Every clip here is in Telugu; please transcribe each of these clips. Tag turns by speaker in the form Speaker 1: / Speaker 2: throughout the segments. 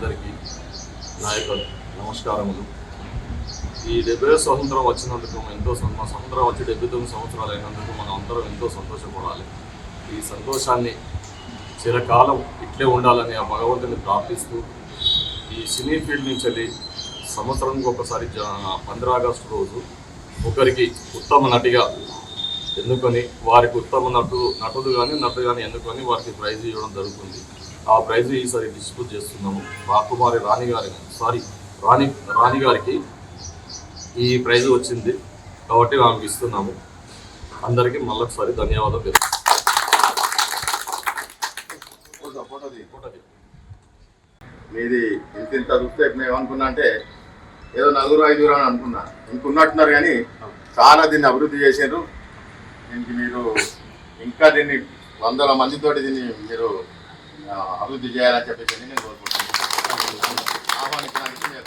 Speaker 1: అందరికీ నాయకులు నమస్కారములు. ఈ డెబ్బై స్వతంత్రం వచ్చినందుకు మనం ఎంతో మా స్వతంత్రం వచ్చి డెబ్బై తొమ్మిది సంవత్సరాలు అయినందుకు మనం అందరం ఎంతో సంతోషపడాలి. ఈ సంతోషాన్ని చిరకాలం ఇట్లే ఉండాలని ఆ భగవంతుని ప్రార్థిస్తూ ఈ సినీ ఫీల్డ్ నుంచి వెళ్ళి సంవత్సరానికి ఒకసారి పంద్రా ఆగస్టు రోజు ఒకరికి ఉత్తమ నటిగా ఎన్నుకొని వారికి ఉత్తమ నటు నటుడు కానీ నటు కానీ ఎన్నుకొని వారికి ప్రైజ్ ఇవ్వడం జరుగుతుంది. ఆ ప్రైజ్ ఈసారి డిస్ట్రిబ్యూట్ చేస్తున్నాము. రాకుమారి రాణి గారి సారీ రాణి రాణి గారికి ఈ ప్రైజ్ వచ్చింది. కాబట్టి ఆమెకు ఇస్తున్నాము. అందరికీ మళ్ళొకసారి ధన్యవాదాలు తెలుపు-
Speaker 2: మీది ఇంత ఇంత చూస్తే మేము ఏమనుకున్నా అంటే ఏదో నలుగురు ఐదుగురు అని అనుకున్నా. ఇంకున్నట్టున్నారు కానీ చాలా దీన్ని అభివృద్ధి చేశారు దీనికి మీరు ఇంకా దీన్ని వందల మందితోటి దీన్ని మీరు అభివృద్ధి చేయాలని చెప్పేసి నేను కోరుకుంటున్నాను. ఆహ్వానించడానికి మీరు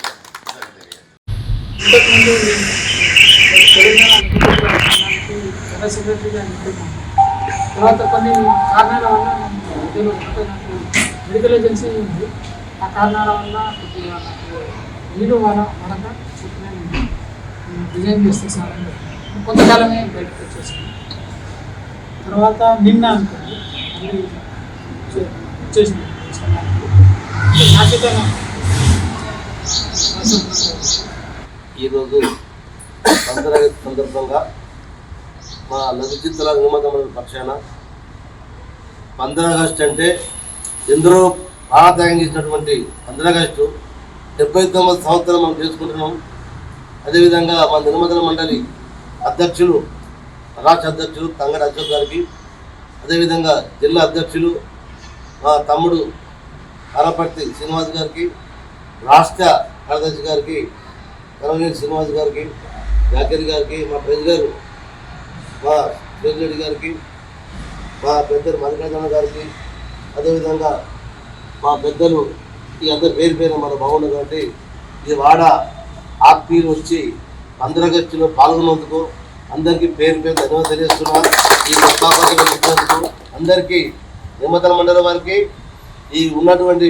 Speaker 3: తర్వాత కొన్ని కారణాల వల్ల నేను మెడికల్ ఏజెన్సీ ఉంది. ఆ కారణాల వల్ల కొద్దిగా నాకు వల వలన చెప్పి డిజైన్ చేస్తే సార్ అని చెప్పాను. కొంతకాలమే బయటకు వచ్చేసాను తర్వాత నిన్న అనుకోండి మళ్ళీ వచ్చేసింది
Speaker 4: ఈరోజు సందర్భంగా మా లఘుచిత్తుల నిమదముల పక్షాన పంద్ర ఆగస్టు అంటే ఎందరో ప్రాణత్యాగం చేసినటువంటి పంద్ర ఆగస్టు డెబ్బై తొమ్మిది సంవత్సరం మనం చేసుకుంటున్నాం. అదేవిధంగా మా నిర్మదన మండలి అధ్యక్షులు రాష్ట్ర అధ్యక్షులు తంగడి అశోక్ గారికి అదేవిధంగా జిల్లా అధ్యక్షులు మా తమ్ముడు అరపర్తి శ్రీనివాస్ గారికి రాష్ట్ర కార్యదర్శి గారికి కరవనేని శ్రీనివాస్ గారికి జాకరి గారికి మా ప్రెసిడెంట్ గారు మా ప్రెసిడెంట్ గారికి మా పెద్దలు మల్లికార్జున గారికి అదేవిధంగా మా పెద్దలు ఈ అందరి పేరు పేరు మన బాగుంది కాబట్టి ఈ వాడ ఆత్మీయులు వచ్చి అందరగచ్చులో పాల్గొన్నందుకు అందరికీ పేరు పేరు ధన్యవాదాలు తెలియజేస్తున్నా. ఈ గొప్ప అందరికీ నిమ్మతల మండలం వారికి ఈ ఉన్నటువంటి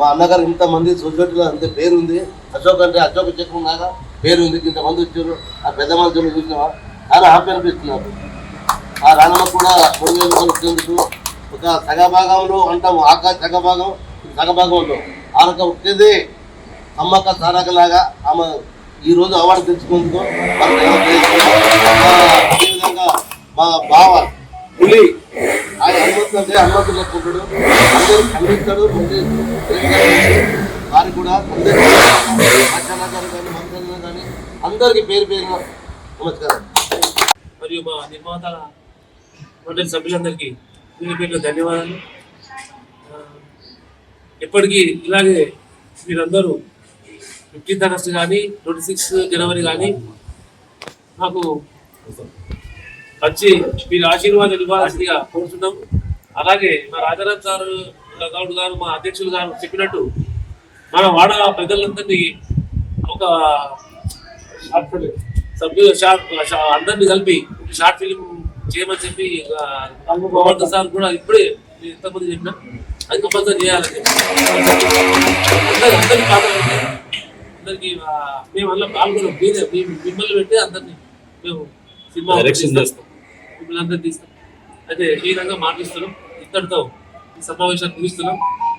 Speaker 4: మా అన్నగారు ఇంతమంది సొసైటీలో అంత పేరు ఉంది అశోక్ అంటే అశోక్ చక్రం లాగా పేరు ఉంది ఇంతమంది వచ్చారు. ఆ పెద్ద మనుషులు చూసినావా? చాలా హ్యాపీ అనిపిస్తున్నారు. ఆ రాణమ్మ కూడా మూడు వేల రూపాయలు వచ్చేందుకు ఒక సగభాగంలో అంటాము ఆకాశ సగభాగం సగభాగంలో ఆ రకం వచ్చేది అమ్మక్క సారక లాగా ఆమె ఈ రోజు అవార్డు తెచ్చుకుందుకు అదేవిధంగా మా బావ పులి ఆయన హనుమంతు అంటే హనుమంతుడు అందరూ ఖండిస్తాడు వారికి కూడా అందరికీ అచ్చన్న కానీ మంత్రులు కానీ అందరికీ పేరు పేరు నమస్కారం.
Speaker 5: మరియు మా నిర్మాత మండలి సభ్యులందరికీ పేరు పేరు ధన్యవాదాలు. ఎప్పటికీ ఇలాగే మీరందరూ ఫిఫ్టీన్త్ ఆగస్ట్ కానీ ట్వంటీ సిక్స్ జనవరి కానీ మాకు వచ్చి మీరు ఆశీర్వాదాలు ఇవ్వాల్సిందిగా కోరుతున్నాం. అలాగే మా రాజారాం సార్ గౌడ్ గారు మా అధ్యక్షులు గారు చెప్పినట్టు మన వాడ పెద్దలందరినీ ఒక సభ్యులు షార్ట్ అందరినీ కలిపి షార్ట్ ఫిలిం చేయమని చెప్పి గోవర్ధన్ సార్ కూడా ఇప్పుడే నేను ఎంతమంది చెప్పినా అది కంపల్సరీ చేయాలని. అందరి పాత్ర అందరికి మేము అందులో పాల్గొన్నాం మీరే మిమ్మల్ని పెట్టి అందరినీ మేము సినిమా చేస్తాం. మిమ్మల్ని అందరినీ తీస్తాం. అయితే ఈ విధంగా మాట్లాడుతున్నాం. ఇద్దరితో సమావేశాన్ని ముగిస్తున్నాం.